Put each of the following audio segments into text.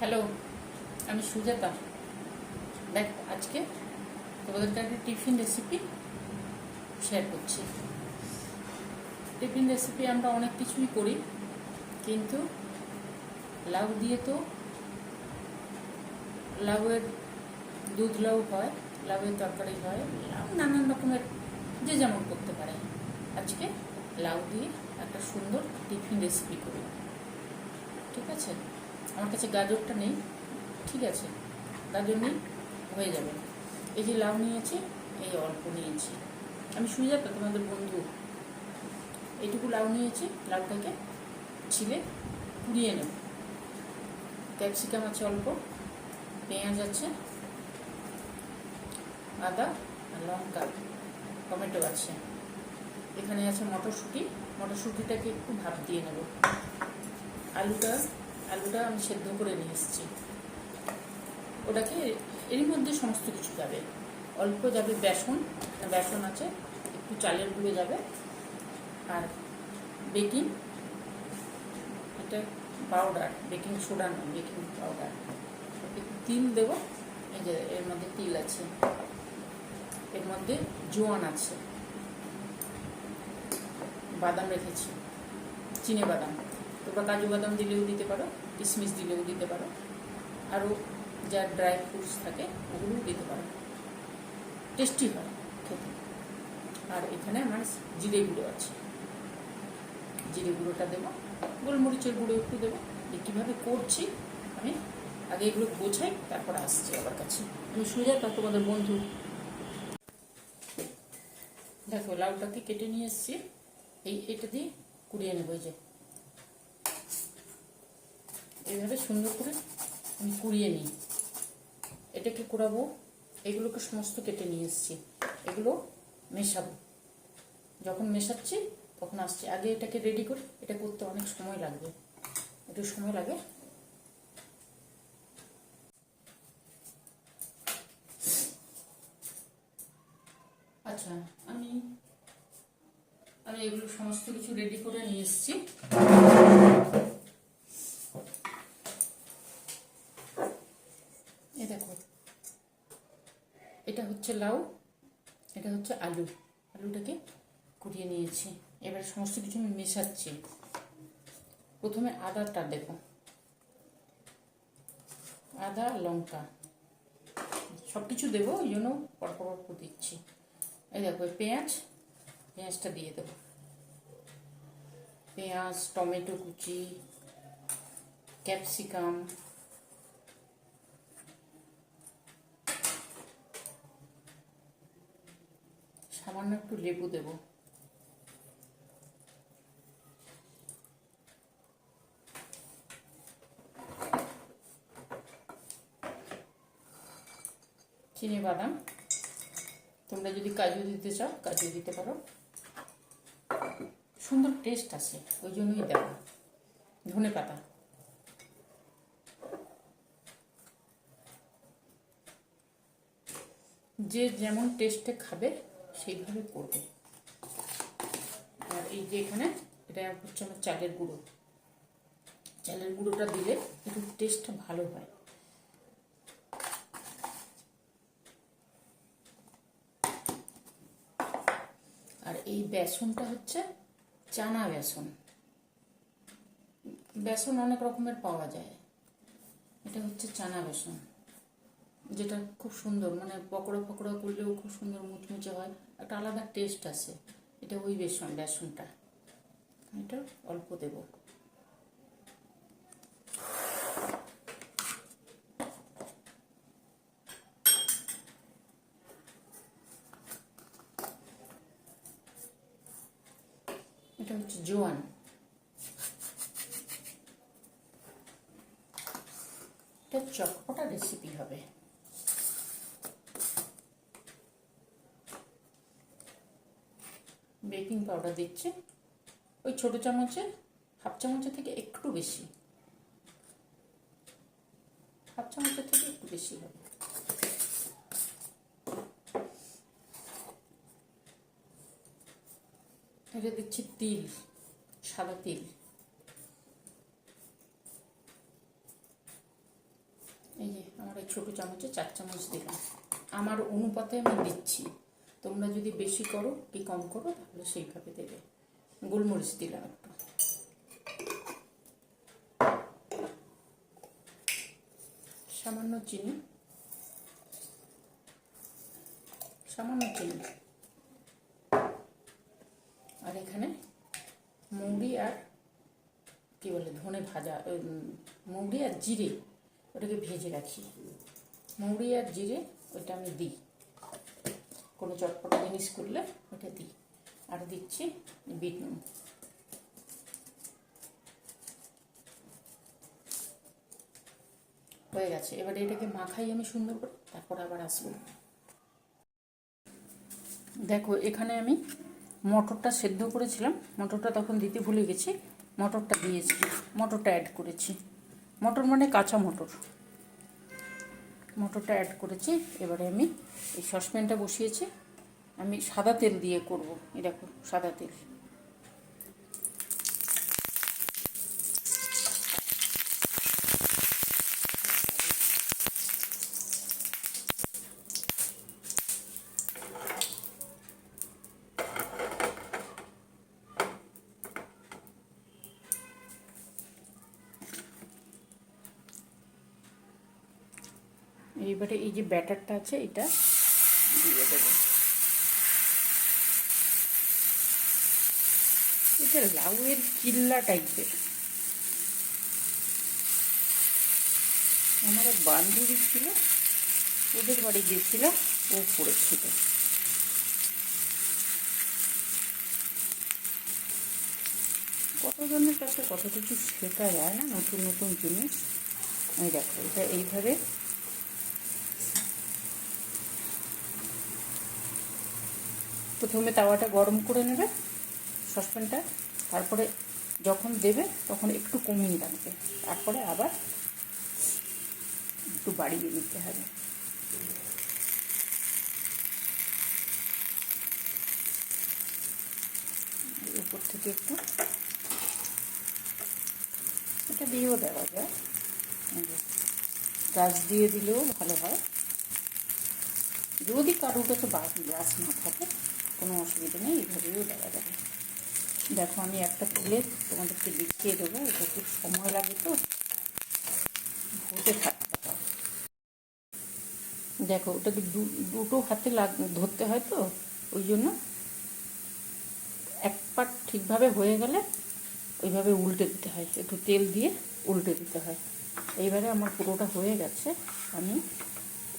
Hello আমি সুজাতা। দেখ, আজকে তোমাদেরকে একটা টিফিন রেসিপি শেয়ার করছি। টিফিন রেসিপি আমরা অনেক কিছুই করি, কিন্তু লাউ দিয়ে তো লাউয়ের দুধ লাউ হয়, লাউয়ের তরকারি হয়, লাউ নানান রকমের যে যেমন করতে পারে। আজকে লাউ দিয়ে একটা সুন্দর টিফিন রেসিপি করি। ঠিক আছে? আমার কাছে গাজরটা নেই। ঠিক আছে। গাজর নেই হয়ে যাবে। এই যে লাউ নিয়েছি, এই অল্প নিয়েছি। আমি সুজাতা তোমাদের বন্ধু এইটুকু লাউ নিয়েছি, লাউটাকে ছিলে পুড়িয়ে নেব। ক্যাপসিকাম আছে অল্প, পেঁয়াজ আছে, আদা, আর লঙ্কা, টমেটো আছে। এখানে আছে মটরশুঁটি। মটরশুঁটিটাকে একটু ভাপ দিয়ে নেব। আলুটা আলুটা আমি সেদ্ধ করে নিয়ে এসেছি। ওটাকে এরই মধ্যে সমস্ত কিছু যাবে। অল্প যাবে বেসন বেসন আছে, একটু চালের গুঁড়ো যাবে, আর বেকিং, এটা পাউডার, বেকিং সোডা নয় বেকিং পাউডার। তিল দেবো, এই যে এর মধ্যে তিল আছে। এর মধ্যে জোয়ান আছে। বাদাম রেখেছি, চিনে বাদাম। তোমরা কাজু বাদাম দিলেও দিতে পারো কিশমিশ দিলেও দিতে পারো আরও যা ড্রাই ফ্রুটস থাকে ওগুলোও দিতে পারো। টেস্টি হয় খেতে। আর এখানে আমার জিরে গুঁড়ো আছে। জিরে গুঁড়োটা দেবো গোলমরিচের গুঁড়ো একটু দেবো যে কীভাবে করছি আমি আগে এগুলো বোঝাই তারপর আসছি আমার কাছে। আমি সুজাতা তোমাদের বন্ধু। দেখো লাউটাকে কেটে নিয়ে এসছি। এই এটা দিয়ে কুড়িয়ে নেব এই যে। এইভাবে সুন্দর করে আমি কুড়িয়ে নিই। এটাকে কুড়াবো, এগুলোকে সমস্ত কেটে নিয়ে এসছি। এগুলো মেশাবো। যখন মেশাচ্ছি, তখন আসছি। আগে এটাকে রেডি করি, এটা করতে অনেক সময় লাগবে। একটু সময় লাগে। আচ্ছা আমি আমি এগুলো সমস্ত কিছু রেডি করে নিয়ে এসেছি। দেখো। এটা হচ্ছে লাউ, এটা হচ্ছে আলু। আলুটাকে কুড়িয়ে নিয়েছি। এবার সমস্ত কিছু আমি মেশাচ্ছি। প্রথমে আদাটা দেখো। আদা, লঙ্কা। সব কিছু দেবো, ওই জন্য পরপর পরপর দিচ্ছি। এই দেখো পেঁয়াজ, পেঁয়াজটা দিয়ে দেবো। পেঁয়াজ, টমেটো কুচি, ক্যাপসিকাম। সামান্য একটু লেবু দেব। চিনি বাদাম। তোমরা যদি কাজু দিতে চাও, কাজু দিতে পারো। সুন্দর টেস্ট আসে, ওই জন্যই দেওয়া ধনে পাতা। যে যেমন টেস্টে খাবে সেইভাবে করবে। আর এই যে এখানে, এটা হচ্ছে আমার চালের গুঁড়ো। চালের গুঁড়োটা দিলে একটু টেস্টটা ভালো হয়। আর এই বেসনটা হচ্ছে চানা বেসন। বেসন অনেক রকমের পাওয়া যায়। এটা হচ্ছে চানা বেসন। যেটা খুব সুন্দর মানে পকোড়া পকোড়া করলেও খুব সুন্দর মুচমুচে হয়। একটা আলাদা টেস্ট আছে। এটা ওই বেসন, বেসনটা। এটা অল্প দেব। এটা হচ্ছে জোয়ান। এটা চটপটা রেসিপি হবে। বেকিং পাউডার দিচ্ছি। ওই ছোট চামচে, হাফ চামচের থেকে একটু বেশি। হাফ চামচের থেকে একটু বেশি হবে। এটা দিচ্ছি তিল, সাদা তিল। এই যে, আমার এই ছোটো চামচে চার চামচ দিলাম। আমার অনুপাতে আমি দিচ্ছি। তোমরা যদি বেশি করো কি কম করো, তাহলে সেইভাবে দেবে। গোলমরিচ দিলাম একটু। সামান্য চিনি। সামান্য চিনি। আর এখানে মৌরি আর কি বলে, ধনে ভাজা মৌরি আর জিরে, ওটাকে ভেজে রাখি। মৌরি আর জিরে, ওটা আমি দিই। কোনো চটপটা জিনিস করলে ওটা দিই। আর দিচ্ছি বিট নুন। হয়ে গেছে। এবারে এটাকে মাখাই আমি সুন্দর করে, তারপর আবার আসব। দেখো, এখানে আমি মটরটা সেদ্ধ করেছিলাম। মটরটা তখন দিতে ভুলে গেছি। মটরটা দিয়েছি। মটরটা অ্যাড করেছি। মটর মানে কাঁচা মটর। মটরটা অ্যাড করেছি। এবারে আমি এই সসপ্যানটা বসিয়েছি। আমি সাদা তেল দিয়ে করব। এরকম সাদা তেল। এইবারে এই যে ব্যাটারটা আছে এটা। দিয়ে দেবো এটা লাউয়ের চিল্লা টাইপের। আমার এক বান্ধবী ছিল ওদের বাড়ি গিয়েছিলাম ও করেছিল কতজনের কাছে কত কিছু শেখা যায় না নতুন নতুন জিনিস? আমি দেখো এটা এইভাবে প্রথমে তাওয়াটা গরম করে নেবে, সসপ্যানটা, তারপরে যখন দেবে তখন একটু কমিয়ে রাখবে। তারপরে আবার একটু বাড়িয়ে দিতে হবে। উপর থেকে একটু এটা দিয়েও দেওয়া যায়। গাছ দিয়ে দিলেও ভালো হয়। যদি কারোর কাছে গ্যাস না থাকে কোনো অসুবিধা নেই এইভাবেও দেওয়া যাবে। দেখো, আমি একটা তুলে তোমাদেরকে দেখিয়ে দেবো, এটা খুব সময় লাগে তো। হতে থাকতে হয়। দেখো, ওটাকে দুটো হাতে লাগ, ধরতে হয় তো, ওই জন্য। এক পাট ঠিকভাবে হয়ে গেলে ওইভাবে উল্টে দিতে হয়, একটু তেল দিয়ে উল্টে দিতে হয়। এইবারে আমার পুরোটা হয়ে গেছে, আমি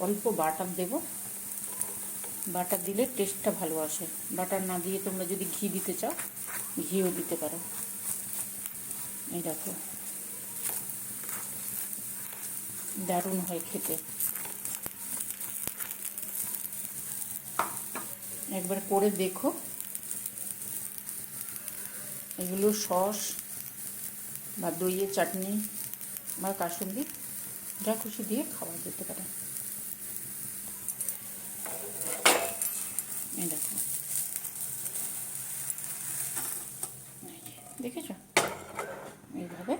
অল্প বাটার দেবো। বাটার দিলে টেস্টটা ভালো আসে। বাটার না দিয়ে তোমরা যদি ঘি দিতে চাও, ঘিও দিতে পারো। এই দেখো। দারুণ হয় খেতে। একবার করে দেখো। এগুলো সস বা দইয়ের চাটনি বা কাসুন্দি, যা খুশি দিয়ে খাওয়া যেতে পারে। দেখো। দেখেছ এইভাবে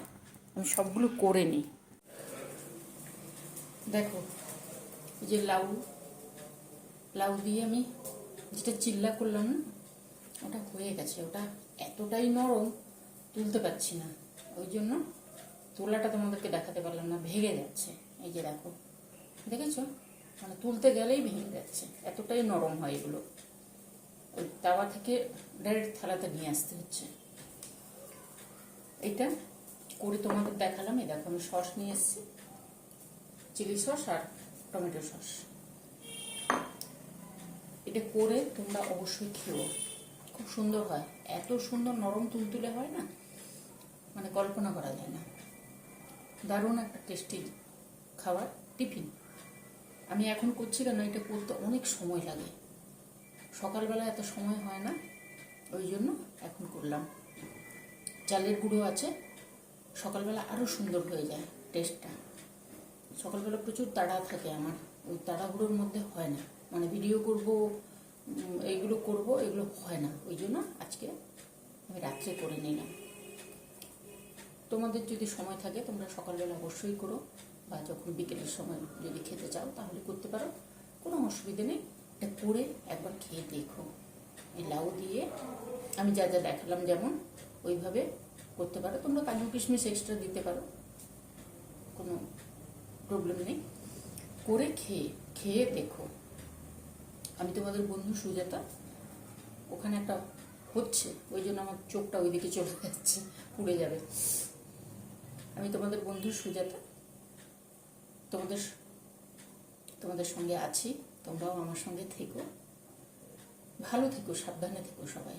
আমি সবগুলো করে নিই। দেখো, এই যে লাউ লাউ দিয়ে আমি যেটা চিল্লা করলাম না, ওটা হয়ে গেছে। ওটা এতটাই নরম, তুলতে পারছি না। ওই জন্য তোলাটা তোমাদেরকে দেখাতে পারলাম না, ভেঙে যাচ্ছে। এই যে দেখো, দেখেছ? মানে তুলতে গেলেই ভেঙে যাচ্ছে। এতটাই নরম হয় এগুলো। তাওয়া থেকে ডাইরেক্ট থালাতে নিয়ে আসতে হচ্ছে। এটা করে তোমাদের দেখালাম। এই দেখো, আমি সস নিয়ে এসেছি। চিলি সস আর টমেটো সস। এটা করে তোমরা অবশ্যই খেও। খুব সুন্দর হয়। এত সুন্দর নরম তুলতুলে হয় না? মানে কল্পনা করা যায় না। দারুণ একটা টেস্টি খাবার টিফিন। আমি এখন করছি কেন? এটা করতে অনেক সময় লাগে। সকালবেলা এত সময় হয় না, ওই জন্য এখন করলাম। চালের গুঁড়ো আছে, সকালবেলা আরও সুন্দর হয়ে যায় টেস্টটা সকালবেলা প্রচুর তাড়া থাকে আমার, ওই তাড়াহুড়োর মধ্যে হয় না। মানে ভিডিও করব এইগুলো করব, এগুলো হয় না। ওই জন্য আজকে আমি রাত্রে করে নিলাম। তোমাদের যদি সময় থাকে, তোমরা সকালবেলা অবশ্যই করো, বা যখন বিকেলের সময় যদি খেতে চাও, তাহলে করতে পারো। কোনো অসুবিধে নেই। এটা করে একবার খেয়ে দেখো। এই লাউ দিয়ে আমি যা যা দেখালাম যেমন ওইভাবে করতে পারো। তোমরা কাজু কিশমিশ এক্সট্রা দিতে পারো। কোনো প্রবলেম নেই। করে খেয়ে খেয়ে দেখো। আমি তোমাদের বন্ধু সুজাতা, ওখানে একটা হচ্ছে, ওই জন্য আমার চোখটা ওইদিকে চলে যাচ্ছে, পুড়ে যাবে। আমি তোমাদের বন্ধু সুজাতা, তোমাদের তোমাদের সঙ্গে আছি। তোমরাও আমার সঙ্গে থেকো। ভালো থেকো, সাবধানে থেকো সবাই।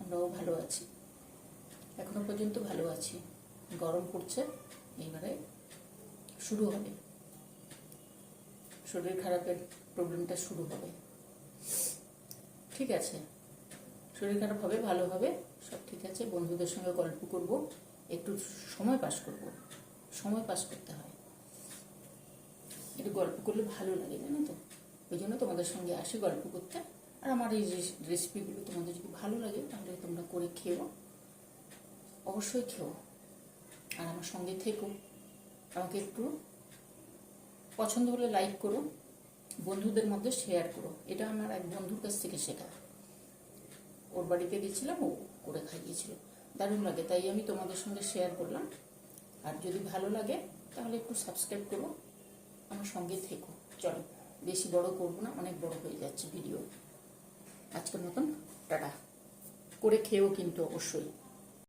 আমরাও ভালো আছি। এখনও পর্যন্ত ভালো আছি। গরম পড়ছে এইবারে শুরু হবে। শরীর খারাপের প্রবলেমটা শুরু হবে। ঠিক আছে। শরীর খারাপ হবে, ভালো হবে, সব ঠিক আছে। বন্ধুদের সঙ্গে গল্প করব, একটু সময় পাস করব। সময় পাস করতে হয়। একটু গল্প করলে ভালো লাগে, জানো তো? ওই জন্য তোমাদের সঙ্গে আসি গল্প করতে। আর আমার এই রেসিপিগুলো তোমাদের যদি ভালো লাগে, তাহলে তোমরা করে খেও। অবশ্যই খেও। আর আমার সঙ্গে থেকো। আমাকে একটু পছন্দ হলে লাইক করো। বন্ধুদের মধ্যে শেয়ার করো। এটা আমার এক বন্ধুর কাছ থেকে শেখা। ওর বাড়িতে গেছিলাম, ও করে খাইয়েছিল। দারুণ লাগে। তাই আমি তোমাদের সঙ্গে শেয়ার করলাম। আর যদি ভালো লাগে, তাহলে একটু সাবস্ক্রাইব করো। আমার সঙ্গে থেকো। চলো, বেশি বড় করব না, অনেক বড় হয়ে যাচ্ছে ভিডিও আজকের মতন, টাটা। করে খেয়েও কিন্তু অবশ্যই।